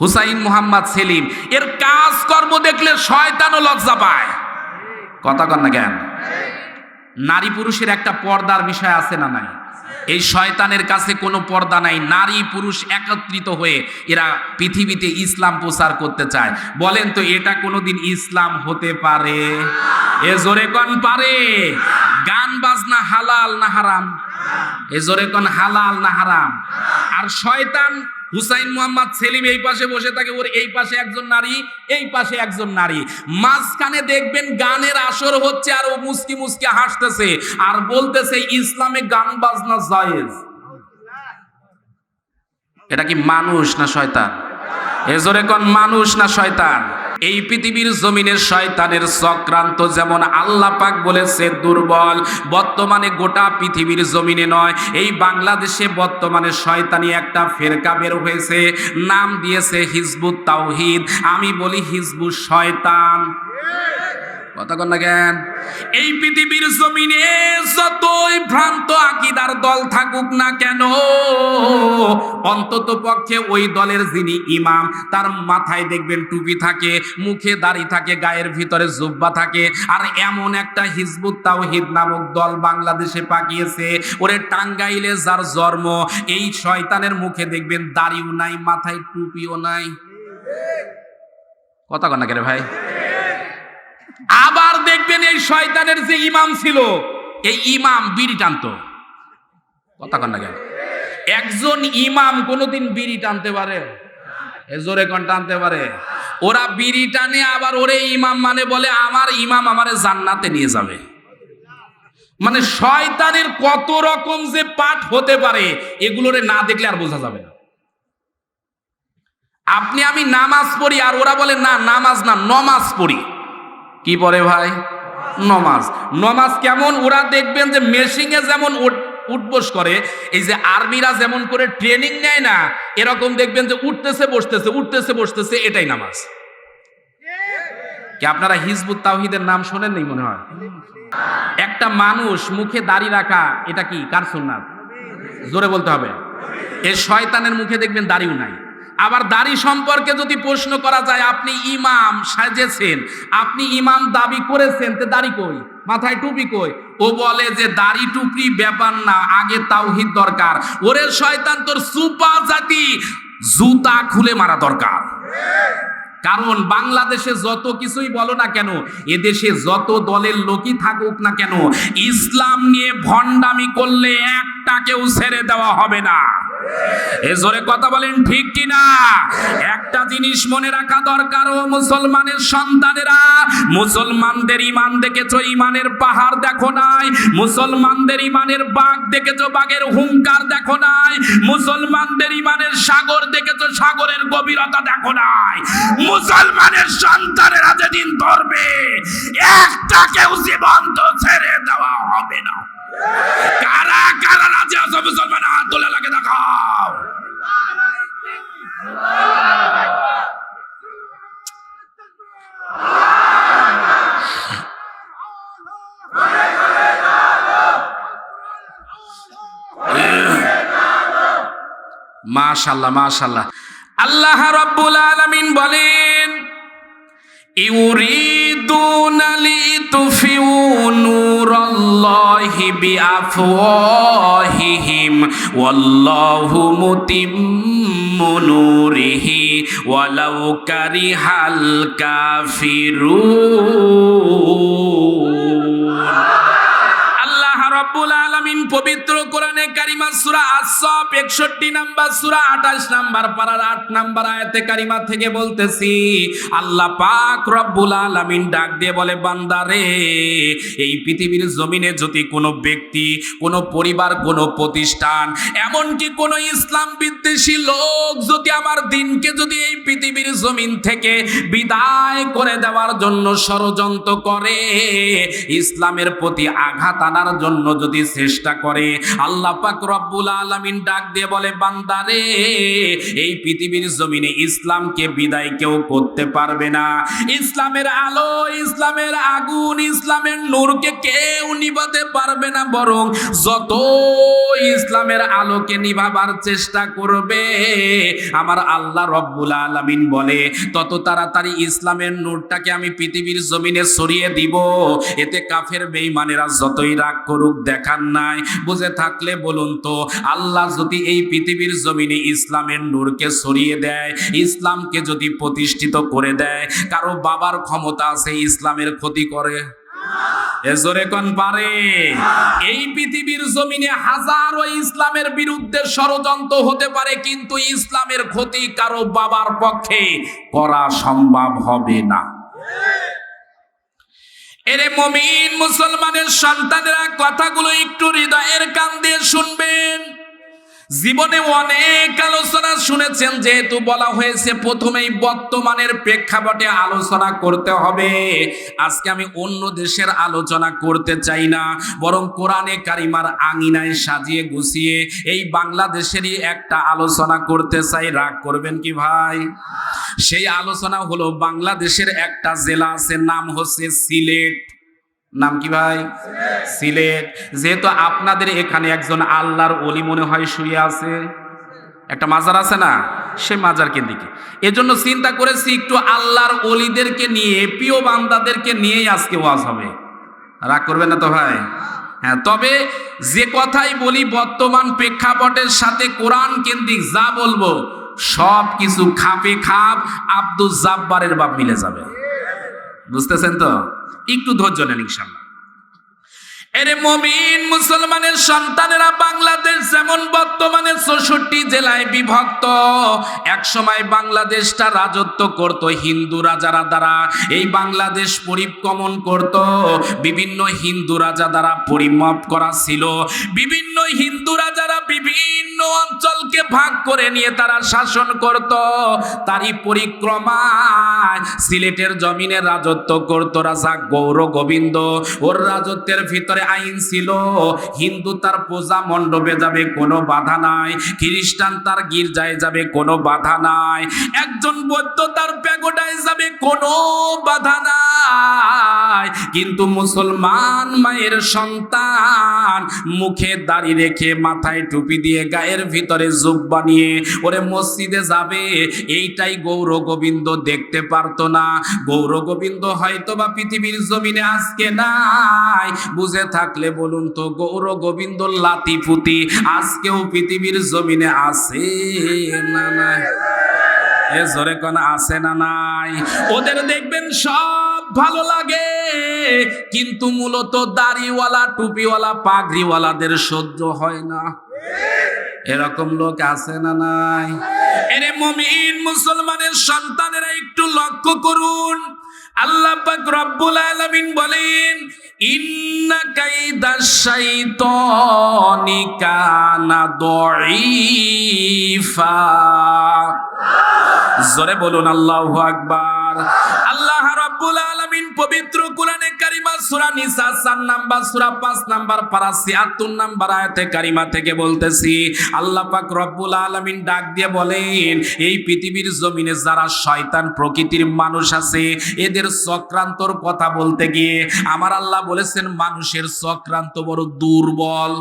হুসাইন মোহাম্মদ সেলিম, এর কাজ কর্ম দেখলে শয়তানও লজ্জা পায়। কথা কন না জ্ঞান নারী পুরুষের একটা পর্দার বিষয় আছে না নাই? এই শয়তানের কাছে কোনো পর্দা নাই। নারী পুরুষ একত্রিত হয়ে এরা পৃথিবীতে ইসলাম প্রচার করতে চায়। বলেন তো, এটা কোনোদিন ইসলাম হতে পারে? এ জোরে কন পারে। গান বাজনা হালাল না হারাম? এ জোরে কন হালাল না হারাম? আর শয়তান হুসাইন মোহাম্মদ সেলিম এই পাশে বসে থাকে, ওর এই পাশে একজন নারী, এই পাশে একজন নারী। মাঝখানে দেখবেন গানের আসর হচ্ছে আর ও মুস্কি মুস্কি হাসতেছে আর বলতেছে, ইসলামে গান বাজনা জায়েজ। এটা কি মানুষ না শয়তান? এজোরে কোন, মানুষ না শয়তান? এই পৃথিবীর জমিনের শয়তানের চক্রান্ত যেমন আল্লাহ পাক বলেছে দুর্বল, বর্তমানে গোটা পৃথিবীর জমিনে নয়, এই বাংলাদেশে বর্তমানে শয়তানি একটা ফেরকা বের হয়েছে, নাম দিয়েছে হিজবুত তাওহিদ। আমি বলি হিজবুত শয়তান। কন না জ্ঞান এই পৃথিবীর জমিনে যতই ভ্রান্ত আকিদার দল থাকুক না কেন, অন্তত পক্ষে ওই দলের যিনি ইমাম, তার মাথায় দেখবেন টুপি থাকে, মুখে দাড়ি থাকে, গায়ের ভিতরে জুব্বা থাকে। আর এমন একটা হিজবুত তাওহিদ নামক দল বাংলাদেশে পাকিয়েছে, ওরে টাঙ্গাইলে যার জন্ম, এই শয়তানের মুখে দেখবেন দাড়িও নাই, মাথায় টুপিও নাই। কথা কন না কেন ভাই? আবার দেখবেন এই শয়তানের যে ইমাম ছিল, এই ইমাম বিড়ি টানতো। কথা কন না কেন? একজন ইমাম কোনোদিন বিড়ি টানতে পারে? জোরে কোন, টানতে পারে। ওরা বিড়ি টানে, আবার ওরে ইমাম মানে বলে, আমার ইমাম আমারে জান্নাতে নিয়ে যাবে। মানে শয়তানের কত রকম যে পাঠ হতে পারে, এগুলোরে না দেখলে আর বোঝা যাবে না। আপনি আমি নামাজ পড়ি, আর ওরা বলে, না, নামাজ না, নমাজ পড়ি। কি পড়ে ভাই? নমাজ। নমাজ কেমন? ওরা দেখবেন যে মেশিংয়ে যেমন উঠ- উঠবোস করে, এই যে আর্মিরা যেমন করে ট্রেনিং নেয় না, এরকম দেখবেন যে উঠতেছে, বসতেছে উঠতেছে, বসতেছে, এটাই নামাজ। কি আপনারা হিজবুত তাওহিদের নাম শোনেন নেই মনে হয়? একটা মানুষ মুখে দাড়ি রাখা, এটা কি? কার সুন্নাত? জোরে বলতে হবে। এ শয়তানের মুখে দেখবেন দাড়িও নাই। আবার দাড়ি সম্পর্কে যদি প্রশ্ন করা যায়, আপনি ইমাম সাজেছেন, আপনি ইমাম দাবি করেছেন, তে দাড়ি কই? মাথায় টুপি কই? ও বলে যে দাড়ি টুপি ব্যাপার না, আগে তাওহিদ দরকার। ওরে শয়তান, তোর সুপা জাতি জুতা খুলে মারা দরকার। কারণ বাংলাদেশে যত কিছুই বলো না কেন, এদেশে যত দলের লোকই থাকুক না কেন, ইসলাম নিয়ে ভণ্ডামি করলে একটাকেও ছেড়ে দেওয়া হবে না। এ জোরে কথা বলেন, ঠিক কি না একটা জিনিস মনে রাখা দরকার, ও মুসলমানের সন্তানেরা। মুসলমানদের ইমান দেখেছ? ইমানের পাহাড় দেখো নাই। মুসলমানদের ইমানের বাঘ দেখেছ? বাঘের হুঙ্কার দেখো নাই। মুসলমানদের ইমানের সাগর দেখেছ? সাগরের গভীরতা দেখো নাই। মুসলমানের সন্তানেরা যেদিন ধরবে একটা কেউ জীবন্ত ছেড়ে দেওয়া হবে না। কারা কারা রাজি আছো মুসলমান হাত তুলে লাগে দেখাও মাশাল্লাহ মাশাল্লাহ। আল্লাহ রাব্বুল আলামিন বলেন, ইউরিদুনা লিতুফিউ নূরাল্লাহি বিআফওয়াহিহিম, ওয়াল্লাহু মুতিম্মু নূরিহি, ওয়ালাউ কারিহাল কাফিরুন। আলামিন পবিত্র কোরআনে কারিমা সূরা আস-সাফ 61 নাম্বার সূরা 28 নাম্বার পারার 8 নাম্বার আয়াতে কারিমা থেকে বলতেছি, আল্লাহ পাক রব্বুল আলামিন ডাক দিয়ে বলে বান্দারে এই পৃথিবীর জমিনে যদি কোনো ব্যক্তি, কোনো পরিবার, কোনো প্রতিষ্ঠান, এমনকি কোনো ইসলাম বিদ্বেষী লোক যদি আমার দিনকে যদি এই পৃথিবীর জমিন থেকে বিদায় করে দেওয়ার জন্য ষড়যন্ত্র করে, ইসলামের প্রতি আঘাত আনার জন্য যদি চেষ্টা চেষ্টা করে। আল্লাহ পাক রব্বুল আলামিন ডাক দিয়ে বলে বান্দারে এই পৃথিবীর জমিনে ইসলামকে বিদায় কেউ করতে পারবে না। ইসলামের আলো, ইসলামের আগুন, ইসলামের নূরকে কেউ নিভাতে পারবে না, বরং যত ইসলামের আলোকে নিভাবার চেষ্টা করবে, আমার আল্লাহ রব্বুল আলামিন বলে, তত তাড়াতাড়ি ইসলামের নূরটাকে আমি পৃথিবীর জমিনে ছড়িয়ে দিব। এতে কাফের বেঈমানেরা যতই রাগ করুক, দেখার নাই। বুঝে থাকলে বলুন তো, আল্লাহ যদি এই পৃথিবীর জমিনে ইসলামের নূরকে ছড়িয়ে দেয়, ইসলামকে যদি প্রতিষ্ঠিত করে দেয়, কারও বাবার ক্ষমতা আছে, ইসলামের ক্ষতি করে? এই পৃথিবীর জমিনে হাজারো ইসলামের বিরুদ্ধে ষড়যন্ত্র হতে পারে, কিন্তু ইসলামের ক্ষতি কারও বাবার পক্ষে করা সম্ভব হবে না। এরে মমিন মুসলমানের সন্তানেরা কথাগুলো একটু হৃদয়ের কান দিয়ে শুনবেন। জীবনে অনেক আলোচনা শুনেছেন, যেহেতু বলা হয়েছে প্রথমেই বর্তমানের প্রেক্ষাপটে আলোচনা করতে হবে। আজকে আমি অন্য দেশের আলোচনা করতে চাই না, বরং কোরআনে কারিমার আঙিনায় সাজিয়ে গুছিয়ে এই বাংলাদেশেরই একটা আলোচনা করতে চাই। রাগ করবেন কি ভাই? সেই আলোচনা হলো, বাংলাদেশের একটা জেলা আছে, নাম হচ্ছে সিলেট। নাম কি ভাই? সিলেট। যেহেতু আপনাদের এখানে একজন আল্লাহর অলি মনে হয় শুয়ে আছে। একটা মাজার আছে না? সে মাজার কেন্দ্রিক এজন্য চিন্তা করেছি একটু আল্লাহর অলিদেরকে নিয়ে, প্রিয় বান্দাদেরকে নিয়েই আজকে ওয়াজ হবে। রাগ করবেন না তো ভাই? হ্যাঁ তবে যে কথাই বলি, বর্তমান প্রেক্ষাপটের সাথে কোরআন কেন্দ্রিক যা বলব সব কিছু খাপে খাপ আব্দুল জাব্বারের বাপ মিলে যাবে। বুঝতেছেন তো? একটু ধৈর্য নেন ইনশাল্লাহ। এরে মমিন মুসলমানের সন্তানেরা বাংলাদেশ যেমন বর্তমানে চৌষট্টি জেলায় বিভক্ত, এক সময় বাংলাদেশটা রাজত্ব করত হিন্দু রাজারা দ্বারা। এই বাংলাদেশ পরিক্রমণ করত, বিভিন্ন হিন্দু রাজা দ্বারা পরিমাপ করা ছিল। বিভিন্ন হিন্দু রাজারা বিভিন্ন অঞ্চলকে ভাগ করে নিয়ে তারা শাসন করত। তারই পরিক্রমায় সিলেটের জমিনে রাজত্ব করত রাজা গৌর গোবিন্দ। ওর রাজত্বের ভিতরে আইন ছিল। হিন্দু তার পূজা মণ্ডপে যাবে, কোনো বাধা নাই। খ্রিস্টান তার গির্জায় যাবে, কোনো বাধা নাই। একজন বৌদ্ধ তার প্যাগোডায় যাবে, কোনো বাধা নাই। কিন্তু মুসলমান মায়ের সন্তান মুখে দাড়ি রেখে মাথায় টুপি দিয়ে গায়ের ভিতরে জুব্বা বানিয়ে ওরে মসজিদে যাবে। এইটাই গৌর গোবিন্দ দেখতে পারতো না। গৌর গোবিন্দ হয়তো বা পৃথিবীর জমিনে আজকে নাই। বুঝে থাকলে বলুন তো, গৌর গোবিন্দ লাতিপুতি, আজকেও পৃথিবীর জমিনে আছে না নাই? এ জোরে কোন, আছে না নাই? ওদের দেখবেন সব ভালো লাগে, কিন্তু মূলত দাড়িওয়ালা, টুপিওয়ালা, পাগড়িওয়ালাদের সহ্য হয় না। এরকম লোক আছে না নাই? এরে মমিন মুসলমানের সন্তানেরা একটু লক্ষ্য করুন। আল্লাহ পাক রব্বুল আলামিন বলেন, ইন্না কাইদা শাইতানি কানা দাঈফা জোরে বলুন আল্লাহু আকবার। আল্লাহ রাব্বুল আলামিন পবিত্র কারিমা সূরা নিসা 4 নাম্বার, সূরা 5 নাম্বার, পারা 76 নাম্বার আয়াতে কারিমা থেকে বলতেছি, আল্লাহ পাক রব্বুল আলামিন ডাক দিয়ে বলেন, এই পৃথিবীর জমিনে যারা শয়তান প্রকৃতির মানুষ আছে, এদের চক্রান্তর কথা বলতে গিয়ে আমার আল্লাহ বলেছেন, মানুষের চক্রান্ত বড় দুর্বল।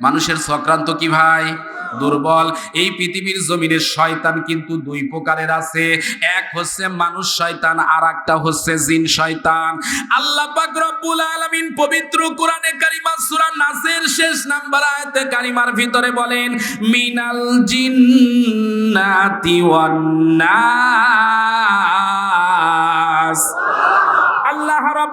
মানুষের চক্রান্ত কি ভাই? দুর্বল। এই পৃথিবীর জমিনে শয়তান কিন্তু দুই প্রকারের আছে। এক হচ্ছে মানুষ শয়তান আর একটা হচ্ছে জিন শয়তান। আল্লাহ পাক রব্বুল আলামিন পবিত্র কোরআনে কারিমা সূরা নাসের শেষ নাম্বার আয়াতে কারিমার ভিতরে বলেন, মিনাল জিন্নাতি ওয়ান নাস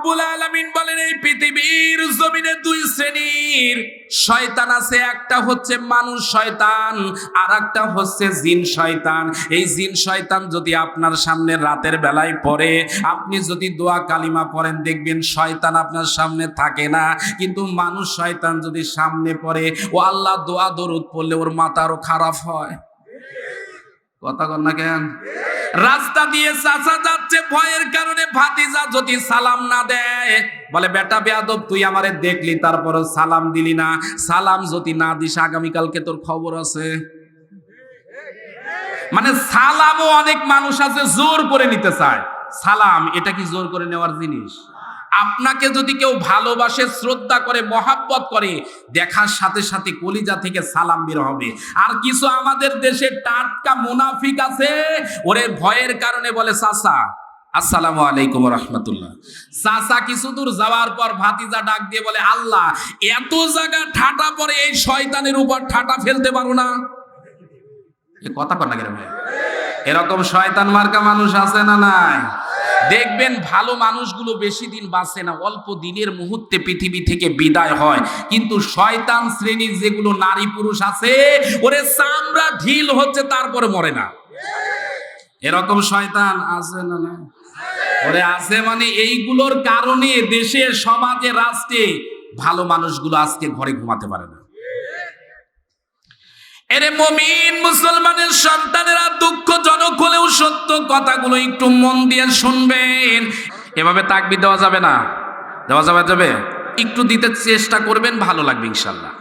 রাব্বুল আলামিন বলেন, এই পৃথিবীর জমিনে দুই শ্রেণির শয়তান আছে, একটা হচ্ছে মানুষ শয়তান আর একটা হচ্ছে জিন শয়তান। এই জিন শয়তান যদি আপনার সামনে রাতের বেলায় পড়ে, আপনি যদি দোয়া কালিমা পড়েন, দেখবেন শয়তান আপনার সামনে থাকে না। কিন্তু মানুষ শয়তান যদি সামনে পড়ে, ও আল্লাহ দোয়া দরুদ পড়লে ওর মাথা আরও খারাপ হয়। কথা কর না কেন? রাস্তা দিয়ে চাচা যাচ্ছে, ভয়ের কারণে ভাতিজা যদি সালাম না দেয়, বলে, বেটা বেয়াদব, তুই আমারে দেখলি তারপর সালাম দিলি না। সালাম যদি না দিস, আগামীকালকে তোর খবর আছে। মানে সালামও অনেক মানুষ আছে, জোর করে নিতে চায়। সালাম, এটা কি জোর করে নেওয়ার জিনিস? আপনাকে যদি কেউ ভালোবাসে, শ্রদ্ধা করে, মহাব্বত করে, দেখার সাথে সাথে কলিজা থেকে সালাম বের হবে। আর কিছু আমাদের দেশে টাটকা মুনাফিক আছে, ওরে ভয়ের কারণে বলে, চাচা, আসসালামু আলাইকুম রহমতুল্লাহ। চাচা কিছু দূর যাওয়ার পর ভাতিজা ডাক দিয়ে বলে, আল্লাহ, এত জায়গা ঠাটা পরে এই শয়তানের উপর ঠাটা ফেলতে পারো না। কথা কর না কেন এরকম শয়তান মার্কা মানুষ আছে না নাই? দেখবেন ভালো মানুষগুলো বেশি দিন বাঁচে না, অল্প দিনের মুহূর্তে পৃথিবী থেকে বিদায় হয়। কিন্তু শয়তান শ্রেণির যেগুলো নারী পুরুষ আছে, ওরে চামড়া ঢিল হচ্ছে, তারপরে মরে না। এরকম শয়তান আছে না না ওরে আছে মানে এইগুলোর কারণে দেশে, সমাজে, রাষ্ট্রে ভালো মানুষগুলো আজকে ঘরে ঘুমাতে পারে না। এরে মমিন মুসলমানের সন্তানেরা দুঃখজনক হলেও সত্য কথাগুলো একটু মন দিয়ে শুনবেন। এভাবে তাকবি দেওয়া যাবে না? দেওয়া যাবে যাবে? একটু দিতে চেষ্টা করবেন, ভালো লাগবে ইনশাল্লাহ।